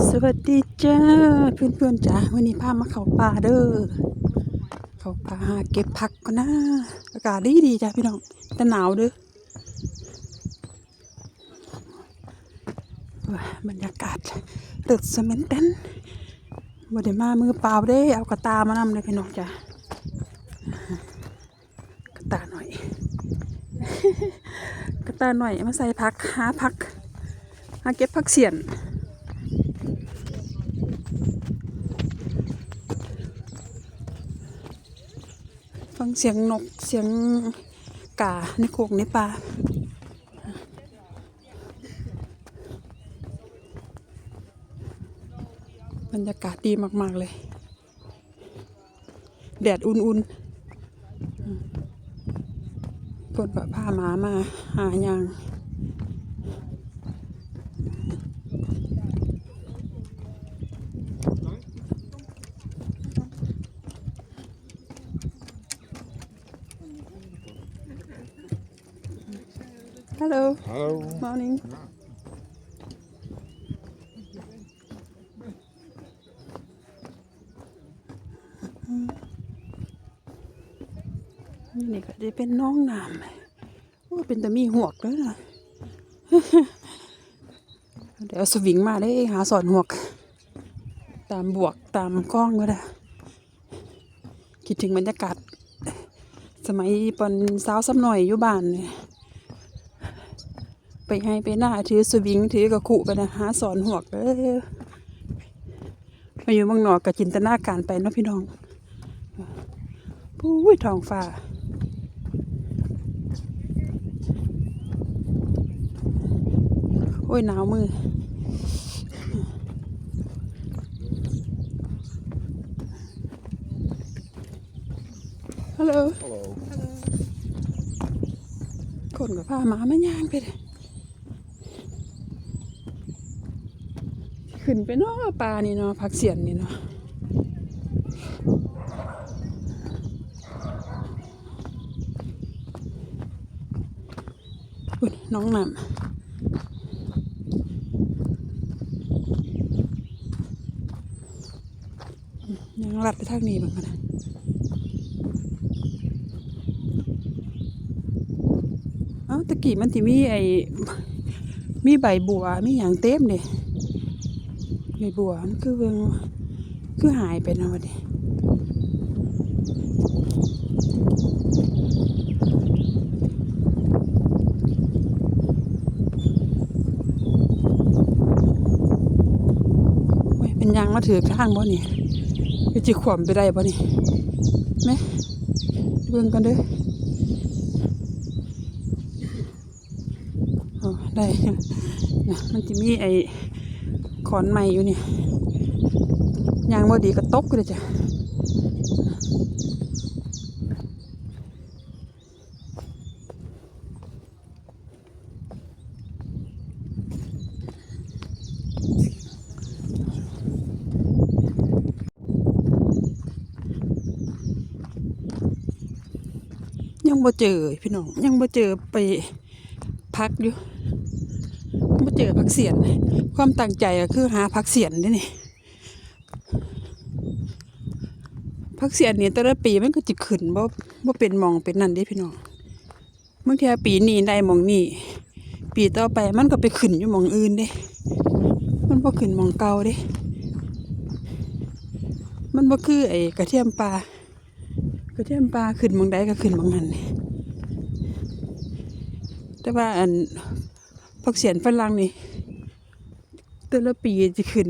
สวัสดีจ้าเพื่อนๆจ้าวันนี้พามาเขาป่าเด้อเขาป่าเก็บผักก็นะอากาศดีดีๆจ้าพี่น้องแต่หนาวเด้อว้าบรรยากาศเลิศสมันตันบ่ได้มามือเปล่าเด้ เอากระตามานำเลยพี่น้องจ้ากระตาหน่อย กระตาหน่อยมาใส่ผักหาผักหาเก็บผักเสียน เสียงนกเสียงกาในโขกในป่าบรรยากาศดีมาก ๆ เลย แดดอุ่นๆอืมเพิ่นก็พาหมามาหายาง ฮัลโหล Hello. morning นี่นี่ก็จะเป็นน้องน้ำโอ้เป็นแต่มีหวกเลยนะเดี๋ยวเอาสวิงมาได้หาสอนหวก ตามบวกตามกล้องก็ได้ คิดถึงบรรยากาศ สมัยปอนสาวซ้ำหน่อยอยู่บ้านเนี่ยไป ให้ไปหน้าถือสวิงถือกระขุไปนะหาสอนหวกเออมาอยู่เมืองนอกกับจินตนาการไปเนาะพี่น้องปุ้ยท้องฟ้าโอ้ยหนาวมือฮัลโหล Hallo. คนกับพาหมามาย่างไปเลย ขึ้นไปเนาะปลานี่เนาะผักเสียนนี่เนาะน้องน้ำยังรัดไปทางนี้บ้างกันนะเอ้าตะกี้มันที่มีไอ้มีใบบัวมีอย่างเต็มเนี่ย ใบบัวมันคือเบิ่งคือหายไปนะวันนี้โอ้ยเป็นยางมาถือข้างบ่นี่ไปจิขวมไปได้บ่นี่ไหมเบิ่งกันเด้อได้ มันจะมีไอ ขอนไม้อยู่เนี่ยยางบ่ดีก็ตกเลยจ้ะยังบ่เจอพี่น้องยังบ่เจอไปพักอยู่ เจอพักเสียน ความตั้งใจก็คือหาพักเสียนนี่นี่พักเสียนนี่แต่ละปีมันก็จะขึ้นบ่บ่เป็นมองเป็นนั่นด้พี่น้องบางทีปีนี้ได้มองนี้ปีต่อไปมันก็ไปขึ้นอยู่มองอื่นเด้ มันบ่ขึ้นมองเก่าเด้ มันบ่คือไอ้กระเทียมปลากระเทียมปลาขึ้นมองใดก็ขึ้นมองนั้นแต่ว่าอัน ผักเสียนฝรั่งนี่แต่ละปีจะขึ้น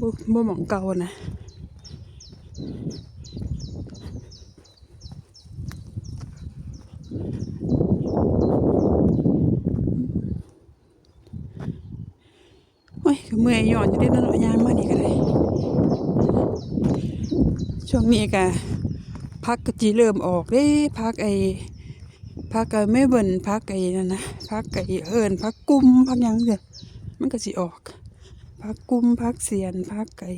บ่บ่หมองเก่านะโอ้ยเมื่อยย้อนอยู่เด้นั่นเนาะยางมานี่ก็ได้ช่วงนี้ก็พักกจีเริ่มออกเด้พักไอ พักไอ้ไม่เบิ่นพักไอ้นั่นนะพักไอ้เอิญพักกุมพักยังเด้อมันก็สิออกพักกุมพักเสียนพักไอ้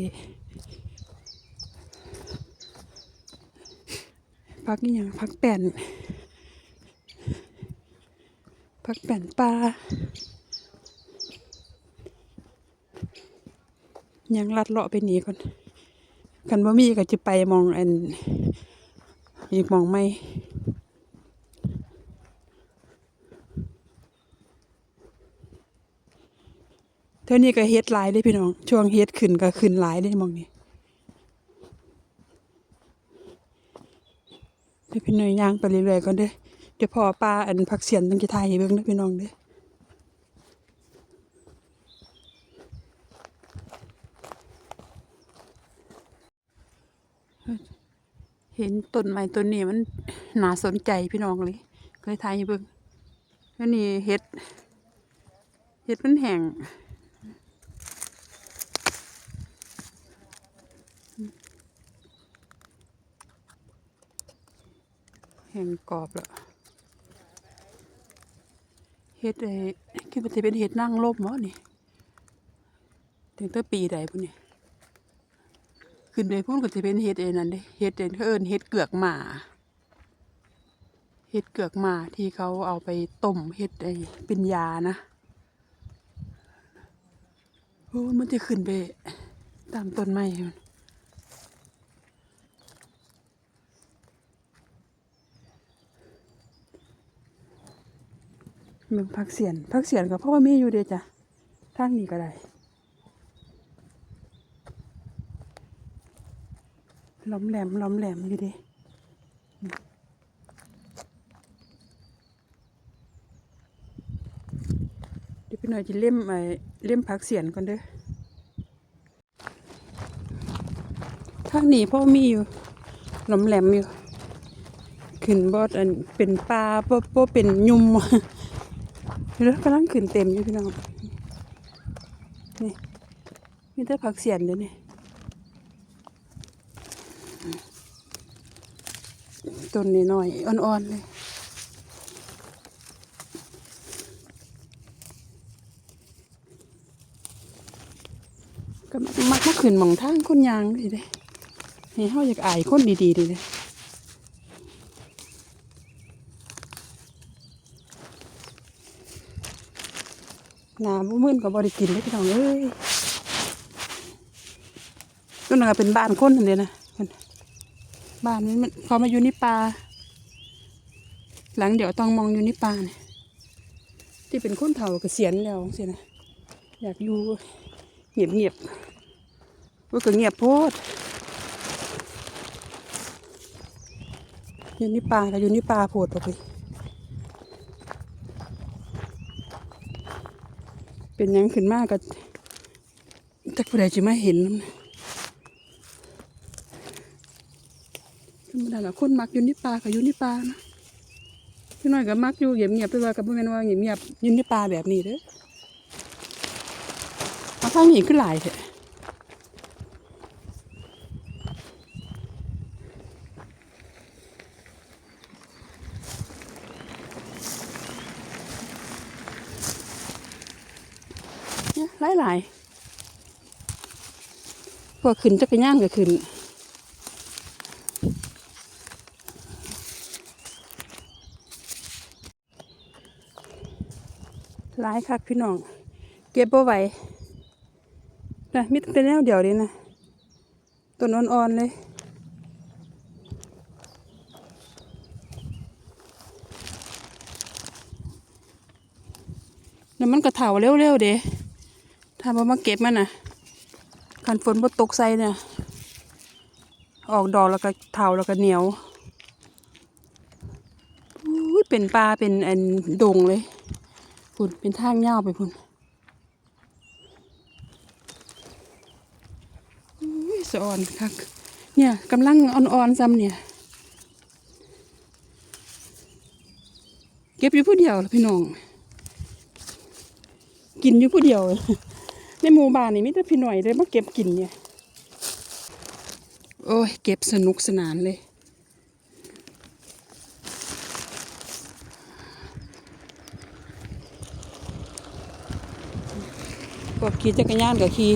พักนี่ยังพักแป่นพักแป่นปลายังลัดเลาะไปหนีก่อนคันบ่มีก็จะไปมองอันอีกมองไม่ เท่านี้ก็เฮ็ดหลายเด้พี่น้อง ช่วงเฮ็ดขึ้นก็ขึ้นหลายเด้มองนี่เดี๋ยวพี่น้อยย่างไปเรื่อยๆก่อนเด้อเดี๋ยวพอปลาอันผักเสียนตั้งจะทายให้เบิ่งเด้อพี่น้องเด้อเห็นต้นไม้ต้นนี้มันน่าสนใจพี่น้องเลยเลยถ่ายให้เบิ่งแล้วนี่เห็ด เห็ดมันแห้ง แห้งกรอบแล้วเห็ดไอ้คิดว่าจะเป็นเห็ดนั่งลมเหรอนี่ถึงตั้งปีใดพุ่นนี่ขึ้นไปพุ่นก็จะเป็นเห็ดเอ็นั่นเด้เห็ดเอ็นเขาเอิ้นเห็ดเกือกหมาเห็ดเกือกหมาที่เขาเอาไปต้มเห็ดไอ้เป็นยานะโอ้มันจะขึ้นไปตามต้นไม้มัน มืองพักเสียนพักเสียนกับพ่อมีอยู่เด้จ้ะทางนี้ก็ได้ ล้อมแหลมล้อมแหลมอยู่ดิเดี๋ยวพี่หน่อยจะเล่มไอ้เล่มผักเสียนก่อนเด้อทางนี้พ่อมีอยู่ล้อมแหลมอยู่ขึ้นบอดอันเป็นปลาบ่บ่เป็นยุม เรือกำลังขึ้นเต็มอยู่พี่น้องนี่มีแต่ผักเสียนเดี๋ยวนี้ต้นนี้น้อยอ่อนๆเลยก็มักมาขึ้นมองทางคนยางเลยเด้ให้เฮาอยากอายคนดีๆเลย หนาบ่มื่นก็บ่ได้กินเลยพี่น้องเอ้ยก็น่าเป็นบ้านคนนั่นเด้นะเพิ่นบ้านนี้มันเขามาอยู่ในป่าหลังเดี๋ยวต้องมองอยู่ในป่าเนี่ยที่เป็นคนเฒ่าเกษียณแล้วสินะอยากอยู่เงียบเงียบๆว่าก็เงียบโพดอยู่ในป่าก็อยู่ในป่าโพดออกไป เป็นยังขึ้นมากก็จักผู้ใดจะมาเห็นธรรมดาละคนมักอยู่ในป่าก็อยู่ในป่านะพี่น้อยก็มักอยู่เงียบๆไปว่ากับบ่แม่นว่าเงียบๆอยู่ในป่าแบบนี้เด้อเอาทางนี้ขึ้นหลายเถอะยหลายๆ พวกขึ้นจักรยานก็ขึ้นหลายคักพี่น้อง เก็บบ่ไหวนะมีแต่แนวเดียวเดีนะต้นอ่อนๆเลยแล้วมันก็เถาเร็วๆเด้ถ้าบ่มาเก็บมันน่ะ คันฝนบ่ตกใส่เนี่ยออกดอกแล้วก็เถาแล้วก็เหนียวอุ้ยเป็นปลาเป็นอันดงเลยพุ่นเป็นทางยาวไปพุ่นอุ้ยสะอ่อนคักเนี่ยกำลังอ่อนๆซ้ำเนี่ย เก็บอยู่ผู้เดียวล่ะพี่น้อง กินอยู่ผู้เดียว ในหมู่บ้านนี่มีแต่พี่หน่อยเลยมาเก็บกินเนี่ย โอ้ย เก็บสนุกสนานเลย พวกขี่จักรยานกับขี่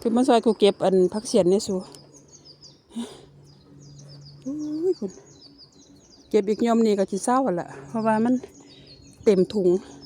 คือมาซอยกูเก็บอันพักเสียนเนี่ยสูโอ้ยคุณเก็บอีกยอมนี่ก็จะเศร้าหั่นละเพราะว่ามันเต็มถุงเ